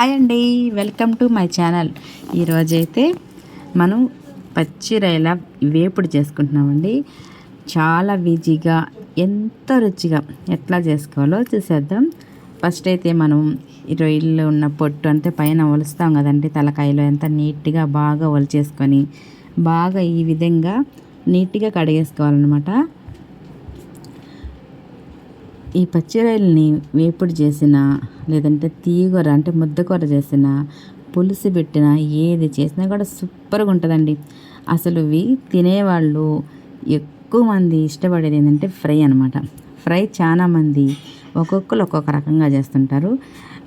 Hi అండి welcome to my channel. ఈరోజైతే మనం పచ్చి రైల వేపుడు చేసుకుంటున్నామండి. చాలా ఈజీగా ఎంత రుచిగా ఎట్లా చేసుకోవాలో చూసేద్దాం. ఫస్ట్ అయితే మనం ఈ రొయ్యల్లో ఉన్న పొట్టు అంటే పైన ఒలుస్తాం కదండి తలకాయలో ఎంత నీట్గా బాగా ఒలిచేసుకొని బాగా ఈ విధంగా నీట్గా కడిగేసుకోవాలన్నమాట. ఈ పచ్చిరాయలని వేపుడు చేసిన లేదంటే తీగూర అంటే ముద్దకూర చేసిన పులుసు పెట్టిన ఏది చేసినా కూడా సూపర్గా ఉంటుందండి. అసలు ఇవి తినేవాళ్ళు ఎక్కువ మంది ఇష్టపడేది ఏంటంటే ఫ్రై అనమాట ఫ్రై చాలామంది ఒక్కొక్కరు ఒక్కొక్క రకంగా చేస్తుంటారు.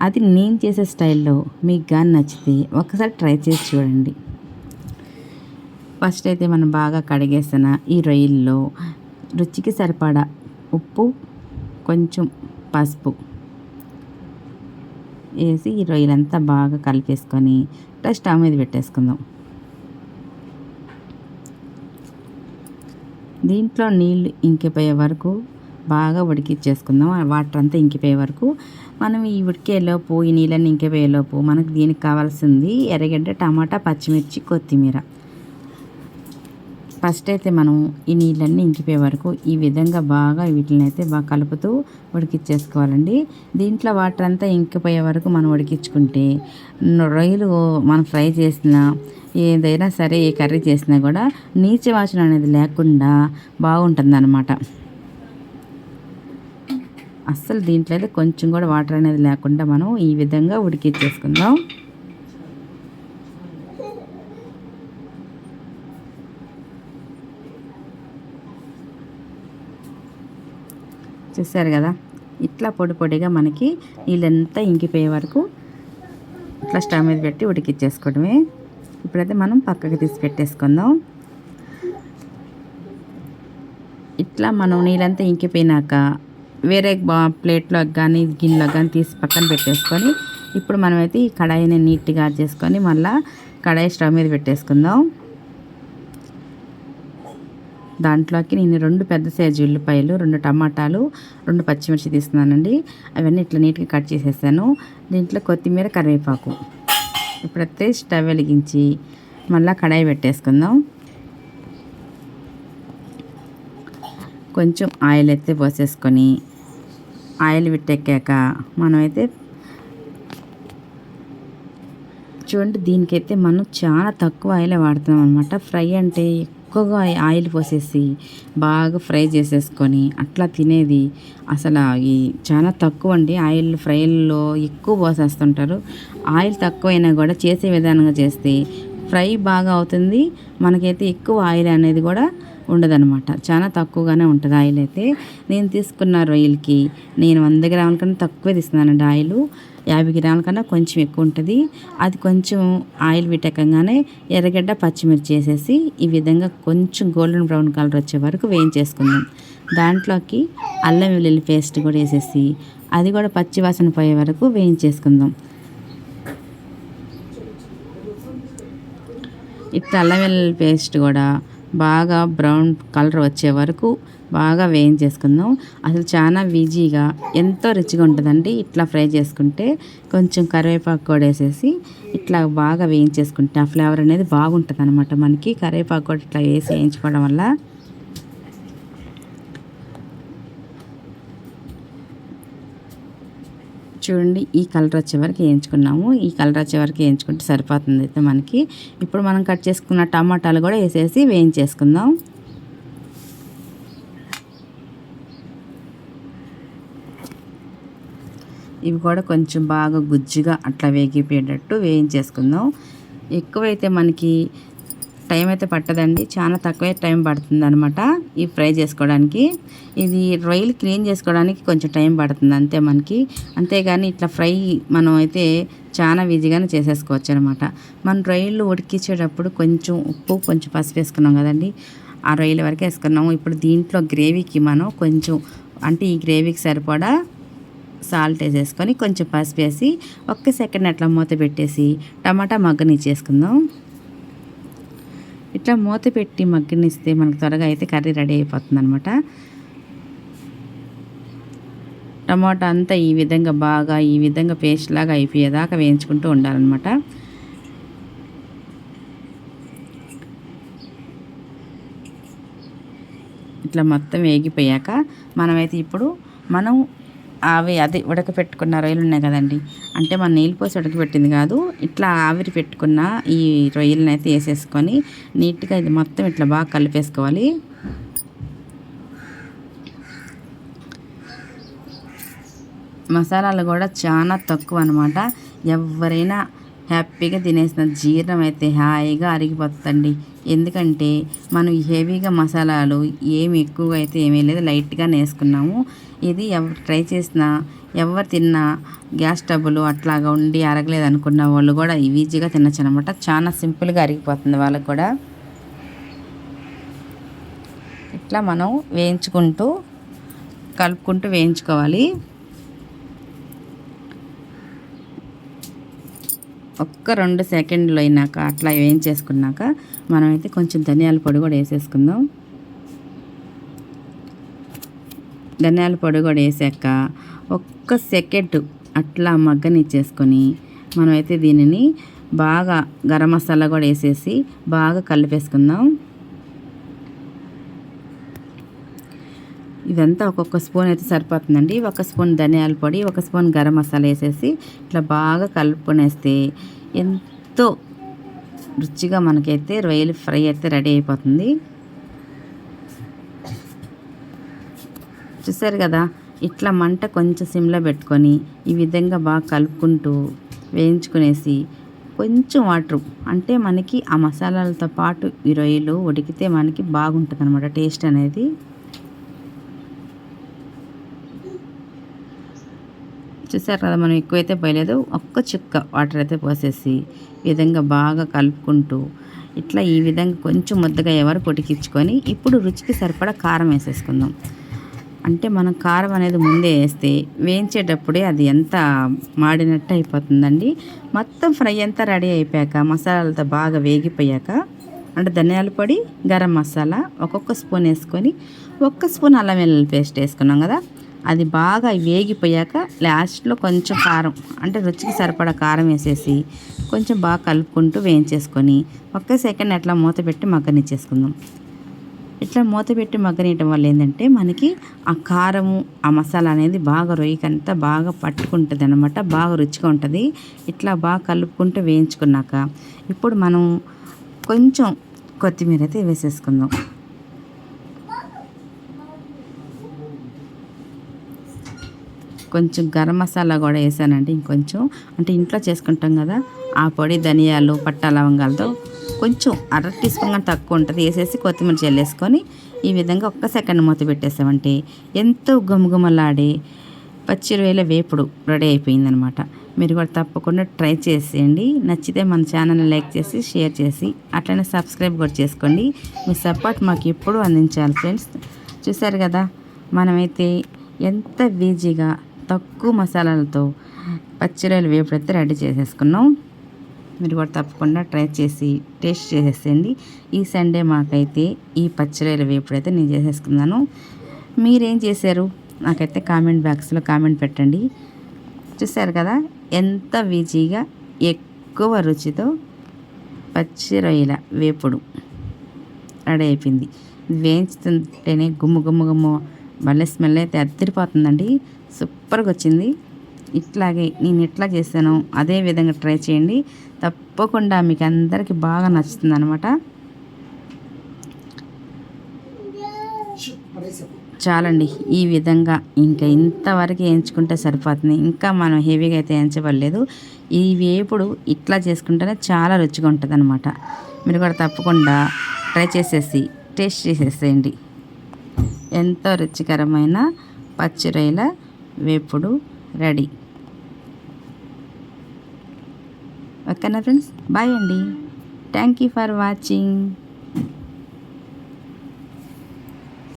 అది నేను చేసే స్టైల్లో మీకు కానీ నచ్చితే ఒకసారి ట్రై చేసి చూడండి. ఫస్ట్ అయితే మనం బాగా కడిగేసిన ఈ రొయ్యల్లో రుచికి సరిపడా ఉప్పు కొంచెం పసుపు వేసి ఈ రొయ్యలంతా బాగా కలిపేసుకొని ఇట్లా స్టవ్ మీద పెట్టేసుకుందాం. దీంట్లో నీళ్ళు ఇంకిపోయే వరకు బాగా ఉడికిచ్చేసుకుందాం. వాటర్ అంతా ఇంకిపోయే వరకు మనం ఈ ఉడికేలోపు ఈ నీళ్ళని ఇంకిపోయేలోపు మనకు దీనికి కావాల్సింది ఎర్రగడ్డ టమాటా పచ్చిమిర్చి కొత్తిమీర. ఫస్ట్ అయితే మనం ఈ నీళ్ళన్నీ ఇంకిపోయే వరకు ఈ విధంగా బాగా వీటిని అయితే బాగా కలుపుతూ ఉడికిచ్చేసుకోవాలండి. దీంట్లో వాటర్ అంతా ఇంకిపోయే వరకు మనం ఉడికించుకుంటే రొయ్యలు మనం ఫ్రై చేసిన ఏదైనా సరే ఏ కర్రీ చేసినా కూడా నీచ వాసన అనేది లేకుండా బాగుంటుందనమాట అస్సలు దీంట్లో అయితే కొంచెం కూడా వాటర్ అనేది లేకుండా మనం ఈ విధంగా ఉడికిచ్చేసుకుందాం. చూసారు కదా? ఇట్లా పొడి పొడిగా మనకి నీళ్ళంతా ఇంకిపోయే వరకు ఇట్లా స్టవ్ మీద పెట్టి ఉడికిచ్చేసుకోవడమే. ఇప్పుడైతే మనం పక్కకి తీసి పెట్టేసుకుందాం. ఇట్లా మనం నీళ్ళంతా ఇంకిపోయినాక వేరే బా ప్లేట్లో కానీ గిన్నెలో కానీ తీసి పక్కన పెట్టేసుకొని ఇప్పుడు మనమైతే ఈ కడాయిని నీట్గా చేసుకొని మళ్ళీ కడాయి స్టవ్ మీద పెట్టేసుకుందాం. దాంట్లోకి నేను రెండు పెద్ద సైజు ఉల్లిపాయలు రెండు టమాటాలు రెండు పచ్చిమిర్చి తీస్తున్నానండి అవన్నీ ఇట్లా నీట్గా కట్ చేసేసాను. దీంట్లో కొత్తిమీర కరివేపాకు. ఇప్పుడైతే స్టవ్ వెలిగించి మళ్ళీ కడాయి పెట్టేసుకుందాం. కొంచెం ఆయిల్ అయితే పోసేసుకొని ఆయిల్ విట్టెక్కాక మనమైతే చూడండి దీనికైతే మనం చాలా తక్కువ ఆయిలే వాడుతున్నాం అనమాట ఫ్రై అంటే ఎక్కువగా ఆయిల్ పోసేసి బాగా ఫ్రై చేసేసుకొని అట్లా తినేది. అసలు ఈ చాలా తక్కువ అండి. ఆయిల్ ఫ్రైల్లో ఎక్కువ పోసేస్తుంటారు. ఆయిల్ తక్కువైనా కూడా చేసే విధానంగా చేస్తే ఫ్రై బాగా అవుతుంది. మనకైతే ఎక్కువ ఆయిల్ అనేది కూడా ఉండదనమాట చాలా తక్కువగానే ఉంటుంది ఆయిల్ అయితే. నేను తీసుకున్న రొయ్యలకి నేను వంద గ్రాముల కన్నా తక్కువే తీసుకున్నానండి ఆయిల్. యాభై గ్రాముల కన్నా కొంచెం ఎక్కువ ఉంటుంది. అది కొంచెం ఆయిల్ విటకంగానే ఎర్రగడ్డ పచ్చిమిర్చి వేసేసి ఈ విధంగా కొంచెం గోల్డెన్ బ్రౌన్ కలర్ వచ్చే వరకు వేయించేసుకుందాం. దాంట్లోకి అల్లం వెల్లుల్లి పేస్ట్ కూడా వేసేసి అది కూడా పచ్చి వాసన పోయే వరకు వేయించేసుకుందాం. ఇట్లా అల్లం వెల్లుల్లి పేస్ట్ కూడా బాగా బ్రౌన్ కలర్ వచ్చే వరకు బాగా వేయించేసుకుందాం. అసలు చాలా ఈజీగా ఎంతో రుచిగా ఉంటుందండి. ఇట్లా ఫ్రై చేసుకుంటే కొంచెం కరివేపాకు కూడా వేసేసి ఇట్లా బాగా వేయించేసుకుంటే ఆ ఫ్లేవర్ అనేది బాగుంటుంది అనమాట మనకి కరివేపాకు కూడా ఇట్లా వేసి వేయించుకోవడం వల్ల చూడండి ఈ కలర్ వచ్చే వరకు వేయించుకున్నాము. ఈ కలర్ వచ్చే వరకు వేయించుకుంటే సరిపోతుంది అయితే మనకి. ఇప్పుడు మనం కట్ చేసుకున్న టమాటాలు కూడా వేసేసి వేయించేసుకుందాం. ఇవి కూడా కొంచెం బాగా గుజ్జుగా అట్లా వేగిపోయేటట్టు వేయించేసుకుందాం. ఎక్కువైతే మనకి టైం అయితే పట్టదండి. చాలా తక్కువే టైం పడుతుంది అనమాట ఈ ఫ్రై చేసుకోవడానికి. ఇది రొయ్యలు క్లీన్ చేసుకోవడానికి కొంచెం టైం పడుతుంది అంతే మనకి. అంతేగాని ఇట్లా ఫ్రై మనం అయితే చాలా ఈజీగానే చేసేసుకోవచ్చు అనమాట మనం రొయ్యలు ఉడికించేటప్పుడు కొంచెం ఉప్పు కొంచెం పసుపు వేసుకున్నాం కదండి. ఆ రొయ్యల వరకు వేసుకున్నాము. ఇప్పుడు దీంట్లో గ్రేవీకి మనం కొంచెం అంటే ఈ గ్రేవీకి సరిపడా సాల్ట్ వేసేసుకొని కొంచెం పసుపు వేసి ఒక్క సెకండ్ అట్లా మూత పెట్టేసి టమాటా మగ్గనిచ్చేసుకుందాం. ఇట్లా మూత పెట్టి మగ్గనిస్తే మనకు త్వరగా అయితే కర్రీ రెడీ అయిపోతుంది అనమాట టమాటా అంతా ఈ విధంగా బాగా ఈ విధంగా పేస్ట్ లాగా అయిపోయేదాకా వేయించుకుంటూ ఉండాలన్నమాట. ఇట్లా మొత్తం వేగిపోయాక మనమైతే ఇప్పుడు మనం అవి అదే ఉడకపెట్టుకున్న రొయ్యలు ఉన్నాయి కదండి. అంటే మన నీళ్ళు పోసి ఉడకపెట్టింది కాదు ఇట్లా ఆవిరి పెట్టుకున్న ఈ రొయ్యలను అయితే వేసేసుకొని నీట్గా ఇది మొత్తం ఇట్లా బాగా కలిపేసుకోవాలి. మసాలాలు కూడా చాలా తక్కువ అనమాట ఎవరైనా హ్యాపీగా తినేసిన జీర్ణం అయితే హాయిగా అరిగిపోతుందండి. ఎందుకంటే మనం హెవీగా మసాలాలు ఏమి ఎక్కువగా అయితే ఏమీ లేదు లైట్గా వేసుకున్నాము. ఇది ఎవరు ట్రై చేసినా ఎవరు తిన్నా గ్యాస్ స్టవ్లు అట్లాగా ఉండి అరగలేదు అనుకున్న వాళ్ళు కూడా ఈజీగా తినచ్చు అనమాట చాలా సింపుల్గా అరిగిపోతుంది వాళ్ళకి కూడా. ఇట్లా మనం వేయించుకుంటూ కలుపుకుంటూ వేయించుకోవాలి. ఒక్క రెండు సెకండ్లు అయినాక అట్లా వేయించేసుకున్నాక మనమైతే కొంచెం ధనియాల పొడి కూడా వేసేసుకుందాం. ధనియాల పొడి కూడా వేసాక ఒక్క సెకండ్ అట్లా మగ్గనిచ్చేసుకొని మనమైతే దీనిని బాగా గరం మసాలా కూడా వేసేసి బాగా కలిపేసుకుందాం. ఇదంతా ఒక్కొక్క స్పూన్ అయితే సరిపోతుందండి. ఒక స్పూన్ ధనియాల పొడి ఒక స్పూన్ గరం మసాలా వేసేసి ఇట్లా బాగా కలుపుకునేస్తే ఎంతో రుచిగా మనకైతే రొయ్యలు ఫ్రై అయితే రెడీ అయిపోతుంది. చూసారు కదా ఇట్లా మంట కొంచెం సిమ్లో పెట్టుకొని ఈ విధంగా బాగా కలుపుకుంటూ వేయించుకునేసి కొంచెం వాటర్ అంటే మనకి ఆ మసాలాలతో పాటు ఈ రొయ్యలు ఉడికితే మనకి బాగుంటుంది అనమాట టేస్ట్ అనేది. చూసారు కదా మనం ఎక్కువైతే పోయలేదు ఒక్క చుక్క వాటర్ అయితే పోసేసి ఈ విధంగా బాగా కలుపుకుంటూ ఇట్లా ఈ విధంగా కొంచెం ముద్దగా ఎవరు పొటికించుకొని ఇప్పుడు రుచికి సరిపడా కారం వేసేసుకుందాం. అంటే మనం కారం అనేది ముందే వేస్తే వేయించేటప్పుడే అది ఎంత మాడినట్టు అయిపోతుందండి. మొత్తం ఫ్రై అంతా రెడీ అయిపోయాక మసాలాలతో బాగా వేగిపోయాక అంటే ధనియాల పొడి గరం మసాలా ఒక్కొక్క స్పూన్ వేసుకొని ఒక్క స్పూన్ అల్లం వెల్లుల్లి పేస్ట్ వేసుకున్నాం కదా అది బాగా వేగిపోయాక లాస్ట్లో కొంచెం కారం అంటే రుచికి సరిపడా కారం వేసేసి కొంచెం బాగా కలుపుకుంటూ వేయించేసుకొని ఒక్క సెకండ్ అట్లా మూత పెట్టి మగ్గనిచ్చేసుకుందాం. ఇట్లా మూత పెట్టి మగ్గనియటం వల్ల ఏంటంటే మనకి ఆ కారము ఆ మసాలా అనేది బాగా రొయ్యకంతా బాగా పట్టుకుంటుంది అనమాట బాగా రుచిగా ఉంటుంది. ఇట్లా బాగా కలుపుకుంటూ వేయించుకున్నాక ఇప్పుడు మనం కొంచెం కొత్తిమీర అయితే వేసేసుకుందాం. కొంచెం గరం మసాలా కూడా వేసానండి ఇంకొంచెం. అంటే ఇంట్లో చేసుకుంటాం కదా ఆ పొడి ధనియాలు పట్టా లవంగాలతో కొంచెం అర టీ స్పూన్ కానీ తక్కువ ఉంటుంది. వేసేసి కొత్తిమీర చల్లేసుకొని ఈ విధంగా ఒక్క సెకండ్ మూత పెట్టేసామంటే ఎంతో గుమగుమలాడే పచ్చి రొయ్యల వేపుడు రెడీ అయిపోయిందనమాట. మీరు కూడా తప్పకుండా ట్రై చేసేయండి. నచ్చితే మన ఛానల్ని లైక్ చేసి షేర్ చేసి అట్లనే సబ్స్క్రైబ్ కూడా చేసుకోండి. మీ సపోర్ట్ మాకు ఎప్పుడూ అందించాలి ఫ్రెండ్స్. చూసారు కదా మనమైతే ఎంత ఈజీగా తక్కువ మసాలాలతో పచ్చిరొయ్యలు వేపుడు అయితే రెడీ చేసేసుకున్నాం. మీరు కూడా తప్పకుండా ట్రై చేసి టేస్ట్ చేసేసేయండి. ఈ సండే మాకైతే ఈ పచ్చిరొయ్యల వేపుడు అయితే నేను చేసేసుకున్నాను. మీరేం చేశారు? నాకైతే కామెంట్ బాక్స్లో కామెంట్ పెట్టండి. చూసారు కదా? ఎంత వీజీగా ఎక్కువ రుచితో పచ్చి రొయ్యల వేపుడు రెడీ అయిపోయింది. వేయించుతుంటేనే గుమ్ము గుమ్ము గుమ్ము భలే స్మెల్ అయితే అద్దరిపోతుందండి. సూపర్గా వచ్చింది. ఇట్లాగే నేను ఎట్లా చేశానో అదే విధంగా ట్రై చేయండి. తప్పకుండా మీకు అందరికీ బాగా నచ్చుతుంది అనమాట చాలండి. ఈ విధంగా ఇంకా ఇంతవరకు ఎంచుకుంటే సరిపోతుంది. ఇంకా మనం హెవీగా అయితే ఎంచబడలేదు. ఈ వేపుడు ఇట్లా చేసుకుంటేనే చాలా రుచిగా ఉంటుంది అనమాట మీరు కూడా తప్పకుండా ట్రై చేసేసి టేస్ట్ చేసేసేయండి. ఎంతో రుచికరమైన పచ్చిరొయ్యల వేపుడు రెడీ. ఓకేనా ఫ్రెండ్స్. బాయ్ అండి. Thank you for watching